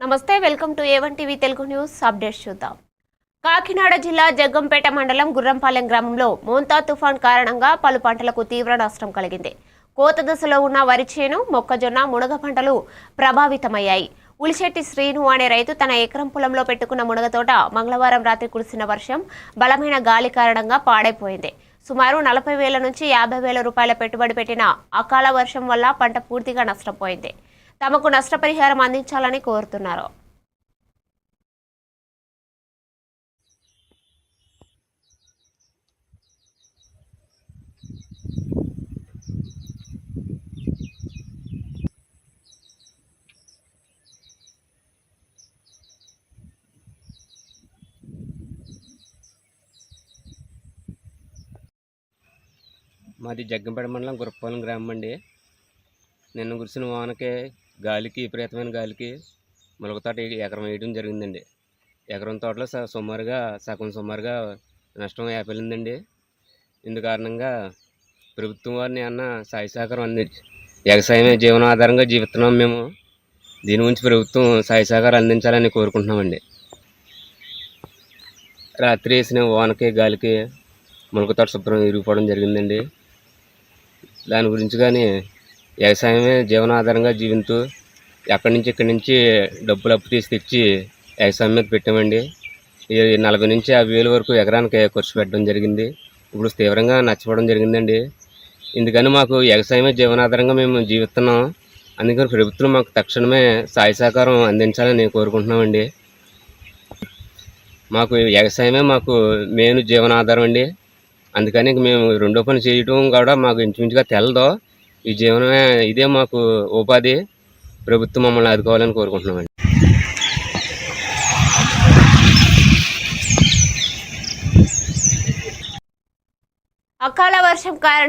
నమస్తే welcome to A one TV Telugu news updates చూద్దాం. కాకినాడ జిల్లా జగ్గంపేట మండలం గుర్రంపాలెం గ్రామంలో మోంతా తుఫాన్ కారణంగా పలు పంటలకు తీవ్ర నష్టం కలిగింది. కోత దశలో ఉన్న వరి చేను మొక్కజొన్న మునగ పంటలు ప్రభావితమయ్యాయి. ఉలిశెట్టి శ్రీను అనే రైతు తన ఎకరం పొలంలో పెట్టుకున్న మునగ తోట మంగళవారం రాత్రి కురిసిన వర్షం బలమైన గాలి కారణంగా పాడైపోయింది. సుమారు నలభై వేల నుంచి యాభై వేల రూపాయల పెట్టుబడి పెట్టిన అకాల వర్షం వల్ల పంట పూర్తిగా నష్టపోయింది తమకు నష్టపరిహారం అందించాలని కోరుతున్నారు. మాది జగ్గంపేట మండలం గురపాలెం గ్రామం అండి. నిన్న కురిసిన వానకి గాలికి విపరీతమైన గాలికి మొలక తోట ఎకరం వేయడం జరిగిందండి. ఎకరం తోటలో స- సుమారుగా సగం సుమారుగా నష్టం ఏర్పడిందండి. ఇందు కారణంగా ప్రభుత్వం వారిని అన్న సాయి సహకారం అంది వ్యవసాయమే జీవనాధారంగా జీవిస్తున్నాం మేము. దీని గురించి ప్రభుత్వం సాయి సహకారం అందించాలని కోరుకుంటున్నామండి. రాత్రి వేసిన వానకి గాలికి మొలక తోట శుభ్రం ఇరిగిపోవడం జరిగిందండి. దాని గురించి కానీ వ్యవసాయమే జీవనాధారంగా జీవిస్తూ ఎక్కడి నుంచి ఇక్కడి నుంచి డబ్బులు అప్పు తీసి తెచ్చి వ్యవసాయం మీద పెట్టామండి. ఈ నలభై నుంచి యాభై వేల వరకు ఎకరానికి ఖర్చు పెట్టడం జరిగింది. ఇప్పుడు తీవ్రంగా నచ్చపోవడం జరిగిందండి. ఎందుకని మాకు వ్యవసాయమే జీవనాధారంగా మేము జీవిస్తున్నాం. అందుకని ప్రభుత్వం మాకు తక్షణమే సాయ సహకారం అందించాలని కోరుకుంటున్నామండి. మాకు వ్యవసాయమే మాకు మెయిన్ జీవనాధారం అండి. అందుకని మేము రెండో పని చేయడం కూడా మాకు ఇంచుమించుగా తెలదు. ఈ జీవనమే ఇదే మాకు ఉపాధి. ప్రభుత్వం మమ్మల్ని ఆదుకోవాలని కోరుకుంటున్నామండి. అకాల వర్షం కారణంగా